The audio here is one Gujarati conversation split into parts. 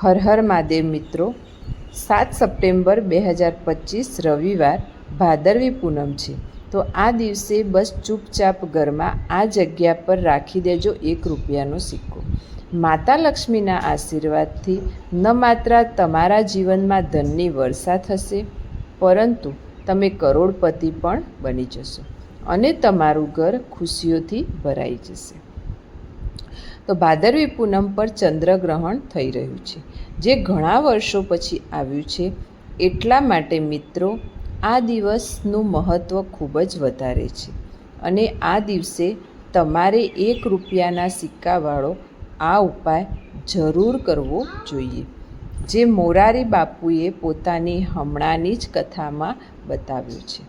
હર હર મહાદેવ મિત્રો. સાત સપ્ટેમ્બર બે હજાર પચીસ રવિવાર ભાદરવી પૂનમ છે. તો આ દિવસે બસ ચૂપચાપ ઘરમાં આ જગ્યા પર રાખી દેજો એક રૂપિયાનો સિક્કો. માતા લક્ષ્મીના આશીર્વાદથી ન માત્ર તમારા જીવનમાં ધનની વર્ષા થશે, પરંતુ તમે કરોડપતિ પણ બની જશો અને તમારું ઘર ખુશીઓથી ભરાઈ જશે. તો ભાદરવી પૂનમ પર ચંદ્રગ્રહણ થઈ રહ્યું છે. જે ઘણા વર્ષો પછી આવ્યું છે. એટલા માટે મિત્રો, આ દિવસનું મહત્ત્વ ખૂબ જ વધારે છે. અને આ દિવસે તમારે એક રૂપિયાના સિક્કાવાળો આ ઉપાય જરૂર કરવો જોઈએ. જે મોરારી બાપુએ પોતાની હમણાંની જ કથામાં બતાવ્યું છે.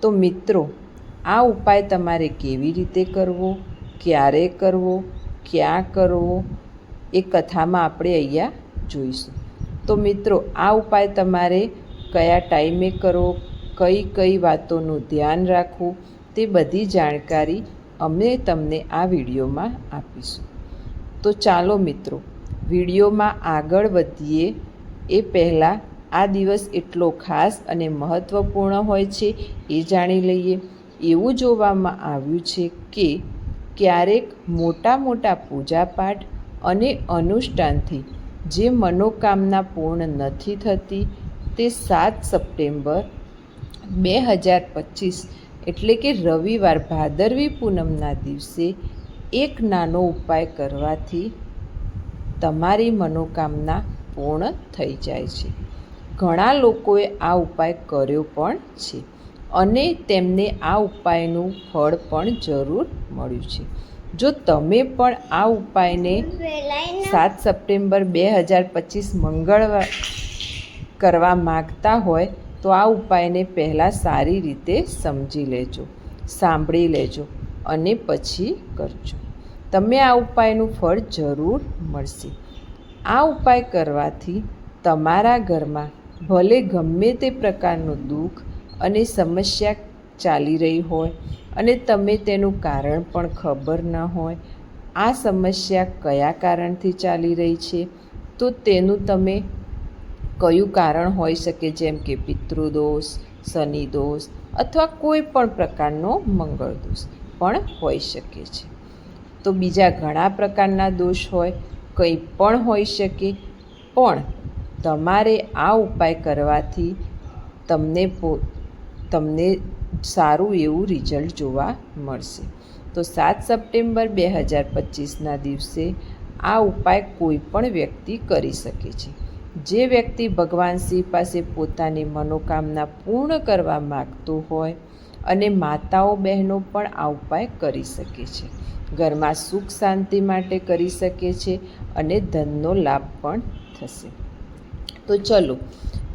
તો મિત્રો, આ ઉપાય તમારે કેવી રીતે કરવો? ક્યારે કરવો? ક્યાં કરવો એ કથામાં આપણે અહીંયા જોઈશું. તો મિત્રો, આ ઉપાય તમારે કયા ટાઈમે કરવો કઈ કઈ વાતોનું ધ્યાન રાખવું, તે બધી જાણકારી અમે તમને આ વિડીયોમાં આપીશું. તો ચાલો મિત્રો, વિડીયોમાં આગળ વધીએ. એ પહેલાં આ દિવસ એટલો ખાસ અને મહત્ત્વપૂર્ણ હોય છે એ જાણી લઈએ. એવું જોવામાં આવ્યું છે કે ક્યારેક મોટા મોટા પૂજાપાઠ અને અનુષ્ઠાનથી જે મનોકામના પૂર્ણ નથી થતી તે સાત સપ્ટેમ્બર બે હજાર પચીસ એટલે કે રવિવાર ભાદરવી પૂનમના દિવસે એક નાનો ઉપાય કરવાથી તમારી મનોકામના પૂર્ણ થઈ જાય છે. ઘણા લોકોએ આ ઉપાય કર્યો પણ છે. અને તેમને આ ઉપાયનું ફળ પણ જરૂર મળ્યું છે. જો તમે પણ આ ઉપાયને સાત સપ્ટેમ્બર બે હજાર પચીસ મંગળવાર કરવા માગતા હોય, તો આ ઉપાયને પહેલાં સારી રીતે સમજી લેજો, સાંભળી લેજો અને પછી કરજો. તમે આ ઉપાયનું ફળ જરૂર મળશે. આ ઉપાય કરવાથી તમારા ઘરમાં ભલે ગમે તે પ્રકારનું દુઃખ અને સમસ્યા ચાલી રહી હોય અને તમે તેનું કારણ પણ ખબર ન હોય, આ સમસ્યા કયા કારણથી ચાલી રહી છે? તો તેનું તમે કયું કારણ હોઈ શકે? જેમ કે પિતૃદોષ શનિ દોષ અથવા કોઈ પણ પ્રકારનો મંગળ દોષ પણ હોઈ શકે છે. તો બીજા ઘણા પ્રકારના દોષ હોય, કંઈ પણ હોઈ શકે, પણ તમારે આ ઉપાય કરવાથી તમને પો તમને સારું એવું રિઝલ્ટ જોવા મળશે. તો સાત સપ્ટેમ્બર બે હજાર પચીસના દિવસે આ ઉપાય કોઈ પણ વ્યક્તિ કરી શકે છે. જે વ્યક્તિ ભગવાન શિવ પાસે પોતાની મનોકામના પૂર્ણ કરવા માગતો હોય અને માતાઓ બહેનો પણ આ ઉપાય કરી શકે છે. ઘરમાં સુખ શાંતિ માટે કરી શકે છે અને ધનનો લાભ પણ થશે. તો ચલો,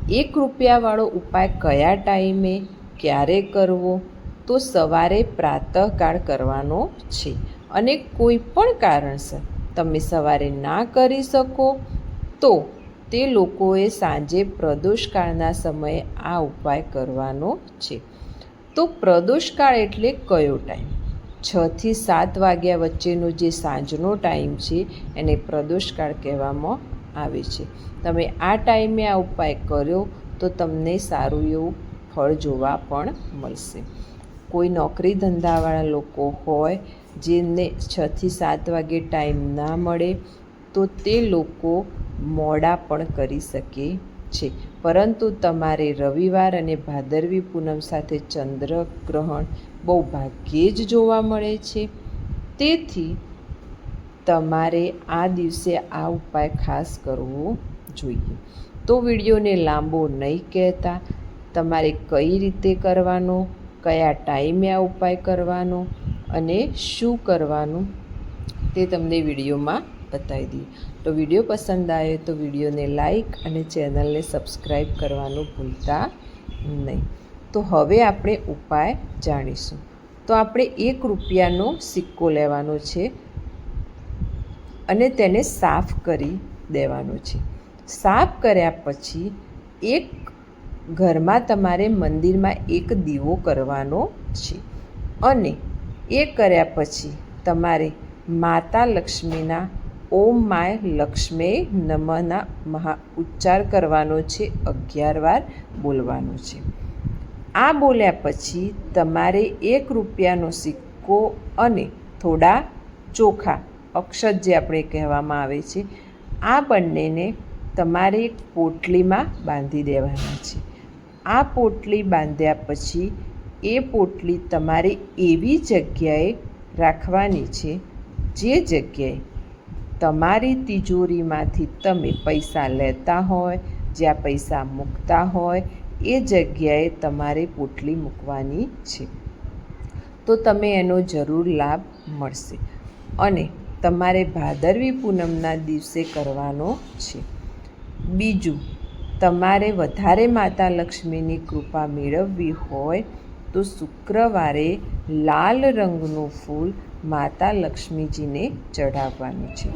એક રૂપિયાવાળો ઉપાય કયા ટાઈમે ક્યારે કરવો? તો સવારે પ્રાતઃકાળ કરવાનો છે. અને કોઈ પણ કારણસર તમે સવારે ના કરી શકો, તો તે લોકોએ સાંજે પ્રદોષકાળના સમયે આ ઉપાય કરવાનો છે. તો પ્રદોષકાળ એટલે કયો ટાઈમ? છથી સાત વાગ્યા વચ્ચેનો જે સાંજનો ટાઈમ છે, એને પ્રદોષકાળ કહેવામાં આવે છે. તમે આ ટાઈમે આ ઉપાય કર્યો, તો તમને સારું એવું ફળ જોવા પણ મળશે. કોઈ નોકરી ધંધાવાળા લોકો હોય, જેમને છથી સાત વાગે ટાઈમ ના મળે, તો તે લોકો મોડા પણ કરી શકે છે. પરંતુ તમારે રવિવાર અને ભાદરવી પૂનમ સાથે ચંદ્રગ્રહણ બહુ ભાગ્યે જ જોવા મળે છે. તેથી તમારે આ દિવસે આ ઉપાય ખાસ કરવો જોઈએ. તો વિડીયોને લાંબો નહીં કહેતા. તમારે કઈ રીતે કરવાનો, કયા ટાઈમે આ ઉપાય કરવાનો અને શું કરવાનું તે તમને વિડીયોમાં બતાવી દઈએ. તો વીડિયો પસંદ આવે તો વિડીયોને લાઈક અને ચેનલને સબસ્ક્રાઈબ કરવાનું ભૂલતા નહીં. તો હવે આપણે ઉપાય જાણીશું. તો આપણે એક રૂપિયાનો સિક્કો લેવાનો છે અને તેને સાફ કરી દેવાનો છે. સાફ કર્યા પછી એક ઘરમાં તમારે મંદિરમાં એક દીવો કરવાનો છે. અને એ કર્યા પછી તમારે માતા લક્ષ્મીના ઓમ માય લક્ષ્મે નમના મહા ઉચ્ચાર કરવાનો છે, અગિયાર વાર બોલવાનો છે. આ બોલ્યા પછી તમારે એક રૂપિયાનો સિક્કો અને થોડા ચોખા, અક્ષત જે આપણે કહેવામાં આવે છે, આ બંનેને તમારે એક પોટલીમાં બાંધી દેવાના છે. આ પોટલી બાંધ્યા પછી એ પોટલી તમારે એવી જગ્યાએ રાખવાની છે, જે જગ્યાએ તમારી તિજોરીમાંથી તમે પૈસા લેતા હોય, જ્યાં પૈસા મૂકતા હોય, એ જગ્યાએ તમારે પોટલી મૂકવાની છે. તો તમે એનો જરૂર લાભ મળશે અને તમારે ભાદરવી પૂનમના દિવસે કરવાનો છે. બીજું તમારે વધારે માતા લક્ષ્મીની કૃપા મેળવવી હોય તો શુક્રવારે લાલ રંગનું ફૂલ માતા લક્ષ્મીજીને ચઢાવવાનું છે.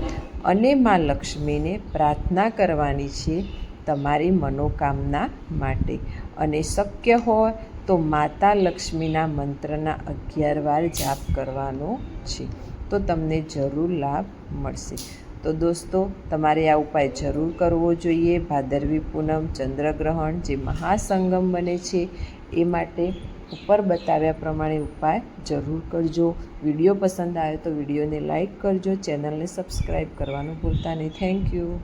અને મા લક્ષ્મીને પ્રાર્થના કરવાની છે તમારી મનોકામના માટે. અને શક્ય હોય તો માતા લક્ષ્મીના મંત્રના અગિયાર વાર જાપ કરવાનો છે. તો તમને જરૂર લાભ મળશે. તો દોસ્તો, તમારે આ ઉપાય જરૂર કરવો જોઈએ. ભાદરવી પૂનમ ચંદ્રગ્રહણ જે મહાસંગમ બને છે, એ માટે ઉપર બતાવ્યા પ્રમાણે ઉપાય જરૂર કરજો. વીડિયો પસંદ આવે તો વિડીયોને લાઈક કરજો, ચેનલને સબસ્ક્રાઈબ કરવાનું ભૂલતા નહીં. Thank you.